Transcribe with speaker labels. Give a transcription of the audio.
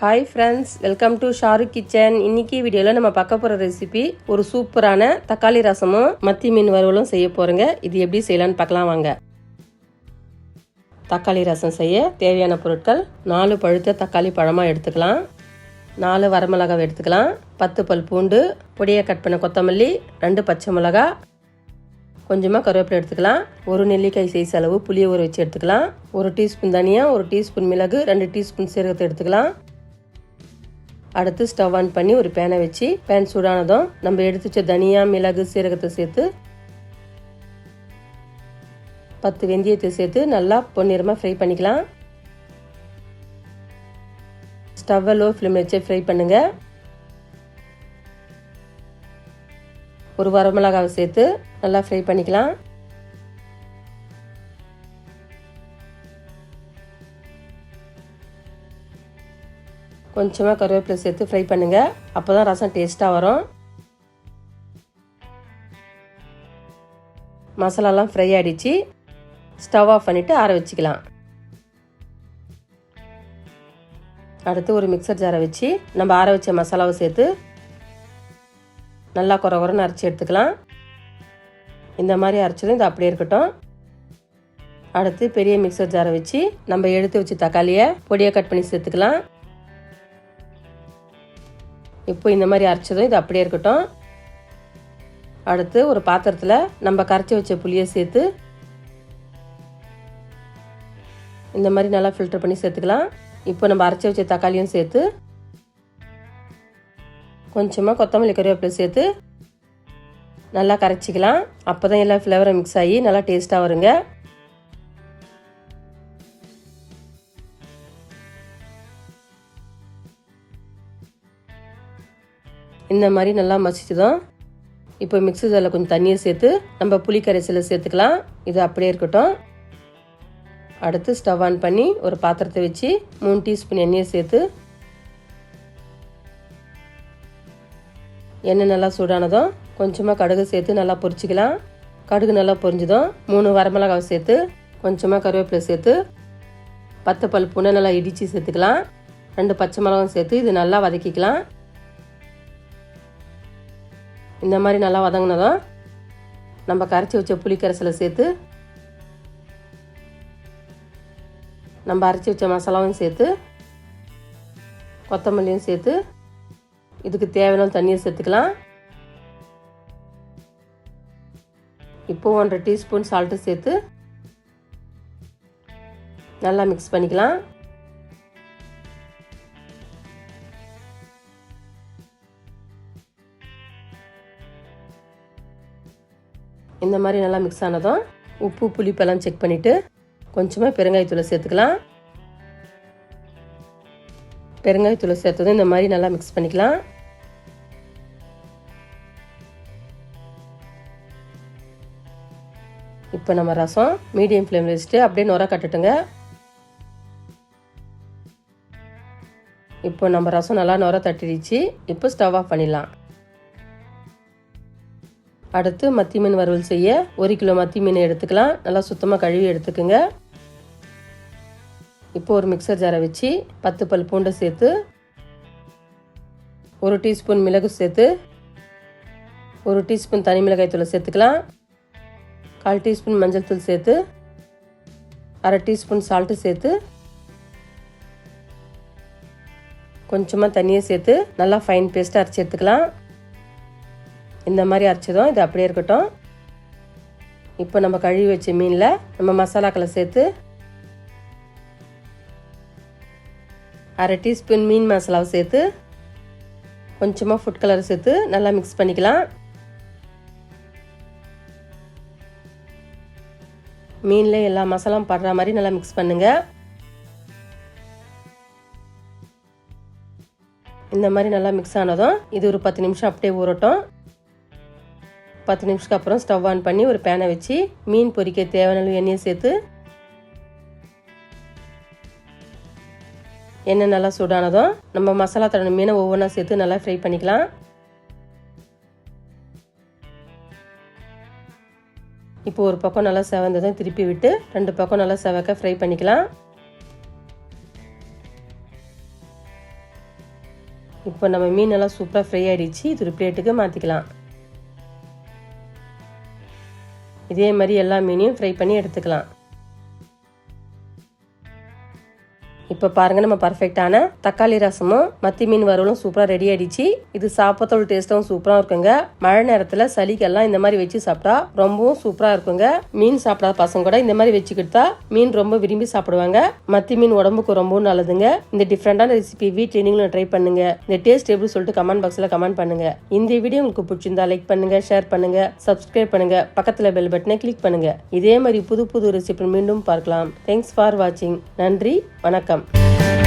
Speaker 1: Hi friends welcome to Shahrukh kitchen இன்னைக்கு வீடியோவில் நம்ம பார்க்க போகிற ரெசிபி ஒரு சூப்பரான தக்காளி ரசமும் மத்தி மீன் வறுவலும் செய்ய போகிறோங்க இது எப்படி செய்யலான்னு பார்க்கலாம் வாங்க. தக்காளி ரசம் செய்ய தேவையான பொருட்கள் நாலு பழுத்த தக்காளி பழமாக எடுத்துக்கலாம். நாலு வரமிளகாவை எடுத்துக்கலாம். பத்து பல் பூண்டு பொடியை கட் பண்ண கொத்தமல்லி ரெண்டு பச்சை மிளகா கொஞ்சமாக கருவேப்பிலை எடுத்துக்கலாம். ஒரு நெல்லிக்காய் சைஸ் அளவு புளியை ஊற வச்சு எடுத்துக்கலாம். ஒரு டீஸ்பூன் தனியாக ஒரு டீஸ்பூன் மிளகு ரெண்டு டீஸ்பூன் சீரகத்தை எடுத்துக்கலாம். அடுத்து ஸ்டவ் ஆன் பண்ணி ஒரு பேனை வச்சு பேன் சூடானதும் நம்ம எடுத்து வச்ச தனியா மிளகு சீரகத்தை சேர்த்து பத்து வெந்தயத்தை சேர்த்து நல்லா பொன்னிறமாக ஃப்ரை பண்ணிக்கலாம். ஸ்டவ்வை லோ ஃப்ளேமில் வச்சு ஃப்ரை பண்ணுங்க. ஒரு வரமிளகாவை சேர்த்து நல்லா ஃப்ரை பண்ணிக்கலாம். கொஞ்சமாக கருவேப்பிலை சேர்த்து ஃப்ரை பண்ணுங்கள் அப்போ தான் ரசம் டேஸ்ட்டாக வரும். மசாலாலாம் ஃப்ரை ஆகிடுச்சு ஸ்டவ் ஆஃப் பண்ணிவிட்டு ஆற வச்சுக்கலாம். அடுத்து ஒரு மிக்சர் ஜாரை வச்சு நம்ம ஆற வச்ச மசாலாவை சேர்த்து நல்லா குறை குறைன்னு அரைச்சி எடுத்துக்கலாம். இந்த மாதிரி அரைச்சதும் இது அப்படியே இருக்கட்டும். அடுத்து பெரிய மிக்சர் ஜாரை வச்சு நம்ம எடுத்து வச்சு தக்காளியை பொடியாக கட் பண்ணி சேர்த்துக்கலாம். இப்போ இந்த மாதிரி அரைச்சதும் இது அப்படியே இருக்கட்டும். அடுத்து ஒரு பாத்திரத்தில் நம்ம கரைச்சி வச்ச புளியை சேர்த்து இந்த மாதிரி நல்லா ஃபில்டர் பண்ணி சேர்த்துக்கலாம். இப்போ நம்ம அரைச்சி வச்ச தக்காளியும் சேர்த்து கொஞ்சமாக கொத்தமல்லி கருவேப்பிலை சேர்த்து நல்லா கரைச்சிக்கலாம். அப்போ தான் எல்லா ஃப்ளேவரும் மிக்ஸ் ஆகி நல்லா டேஸ்ட்டாக வருங்க. இந்த மாதிரி நல்லா மசிச்சுதான் இப்போ மிக்ஸி ஜாரில் கொஞ்சம் தண்ணியை சேர்த்து நம்ம புளி கரைசலில் சேர்த்துக்கலாம். இது அப்படியே இருக்கட்டும். அடுத்து ஸ்டவ் ஆன் பண்ணி ஒரு பாத்திரத்தை வச்சு மூணு டீஸ்பூன் எண்ணெயை சேர்த்து எண்ணெய் நல்லா சூடானதும் கொஞ்சமாக கடுகு சேர்த்து நல்லா பொரிச்சிக்கலாம். கடுகு நல்லா பொரிஞ்சதும் மூணு வரமிளகாவை சேர்த்து கொஞ்சமாக கருவேப்பிலை சேர்த்து பத்து பல் பூனை நல்லா இடித்து சேர்த்துக்கலாம். ரெண்டு பச்சை மிளகாவும் சேர்த்து இது நல்லா வதக்கிக்கலாம். இந்த மாதிரி நல்லா வதங்கினதும் நம்ம கரைச்சி வச்ச புளிக்கரைசலை சேர்த்து நம்ம அரைச்சி வச்ச மசாலாவும் சேர்த்து கொத்தமல்லியும் சேர்த்து இதுக்கு தேவையான தண்ணியை சேர்த்துக்கலாம். இப்போ ஒன்றரை டீஸ்பூன் சால்ட்டு சேர்த்து நல்லா மிக்ஸ் பண்ணிக்கலாம். இந்த மாதிரி நல்லா மிக்ஸ் ஆனதும் உப்பு புளிப்பெல்லாம் செக் பண்ணிவிட்டு கொஞ்சமாக பெருங்காயத்தூளை சேர்த்துக்கலாம். பெருங்காயத்தூளை சேர்த்ததும் இந்த மாதிரி நல்லா மிக்ஸ் பண்ணிக்கலாம். இப்போ நம்ம ரசம் மீடியம் ஃப்ளேம் வச்சுட்டு அப்படியே நுர கட்டுட்டுங்க. இப்போ நம்ம ரசம் நல்லா நுர தட்டிடுச்சு. இப்போ ஸ்டவ் ஆஃப் பண்ணிடலாம். அடுத்து மத்தி மீன் வறுவல் செய்ய ஒரு கிலோ மத்தி மீன் எடுத்துக்கலாம். நல்லா சுத்தமாக கழுவி எடுத்துக்கோங்க. இப்போ ஒரு மிக்சர் ஜாரை வச்சு பத்து பல் பூண்டை சேர்த்து ஒரு டீஸ்பூன் மிளகு சேர்த்து ஒரு டீஸ்பூன் தனி மிளகாய் தூளை சேர்த்துக்கலாம். கால் டீஸ்பூன் மஞ்சள் தூள் சேர்த்து அரை டீஸ்பூன் சால்ட்டு சேர்த்து கொஞ்சமாக தண்ணியை சேர்த்து நல்லா ஃபைன் பேஸ்ட்டாக அரைச்சி எடுத்துக்கலாம். இந்த மாதிரி அரைச்சதும் இது அப்படியே இருக்கட்டும். இப்போ நம்ம கழுவி வச்ச மீனில் நம்ம மசாலாக்களை சேர்த்து அரை டீஸ்பூன் மீன் மசாலாவை சேர்த்து கொஞ்சமாக ஃபுட் கலர் சேர்த்து நல்லா மிக்ஸ் பண்ணிக்கலாம். மீனில் எல்லா மசாலாவும் படுற மாதிரி நல்லா மிக்ஸ் பண்ணுங்கள் இந்த மாதிரி நல்லா மிக்ஸ் ஆனதும் இது ஒரு பத்து நிமிஷம் அப்படியே ஊறட்டும். பத்து நிமிஷத்துக்கு அப்புறம் ஸ்டவ் ஆன் பண்ணி ஒரு பேனை வச்சு மீன் பொரிக்க தேவையான எண்ணெயை சேர்த்து எண்ணெய் நல்லா சூடானதும் நம்ம மசாலா தடவை மீனை ஒவ்வொன்றா சேர்த்து நல்லா ஃப்ரை பண்ணிக்கலாம். இப்போ ஒரு பக்கம் நல்லா செவந்ததும் திருப்பி விட்டு ரெண்டு பக்கம் நல்லா செவக்க ஃப்ரை பண்ணிக்கலாம். இப்போ நம்ம மீன் எல்லாம் சூப்பராக ஃப்ரை ஆகிடுச்சு இது ஒரு பிளேட்டுக்கு மாற்றிக்கலாம் இதே மாதிரி எல்லா மீனையும் ஃப்ரை பண்ணி எடுத்துக்கலாம். இப்போ பாருங்க நம்ம பர்ஃபெக்டான தக்காளி ரசமும் மத்தி மீன் வறுவலும் சூப்பராக ரெடி ஆயிடுச்சு. இது சாப்பிட்டோட டேஸ்ட்டும் சூப்பராக இருக்குங்க. மழை நேரத்தில் சளிக்கெல்லாம் இந்த மாதிரி வச்சு சாப்பிட்டா ரொம்பவும் சூப்பராக இருக்குங்க. மீன் சாப்பிடாத பசங்க கூட இந்த மாதிரி வச்சுக்கிட்டா மீன் ரொம்ப விரும்பி சாப்பிடுவாங்க. மத்தி மீன் உடம்புக்கு ரொம்பவும் நல்லதுங்க. இந்த டிஃப்ரெண்டான ரெசிபி வீட்டில் நீங்களும் ட்ரை பண்ணுங்க. இந்த டேஸ்ட் எப்படி சொல்லிட்டு கமெண்ட் பாக்ஸில் கமெண்ட் பண்ணுங்க. இந்த வீடியோ உங்களுக்கு பிடிச்சிருந்தா லைக் பண்ணுங்க ஷேர் பண்ணுங்க சப்ஸ்கிரைப் பண்ணுங்க. பக்கத்தில் பெல் பட்டனை கிளிக் பண்ணுங்க. இதே மாதிரி புது புது ரெசிபி மீண்டும் பார்க்கலாம். தேங்க்ஸ் ஃபார் வாட்சிங் நன்றி வணக்கம். வணக்கம்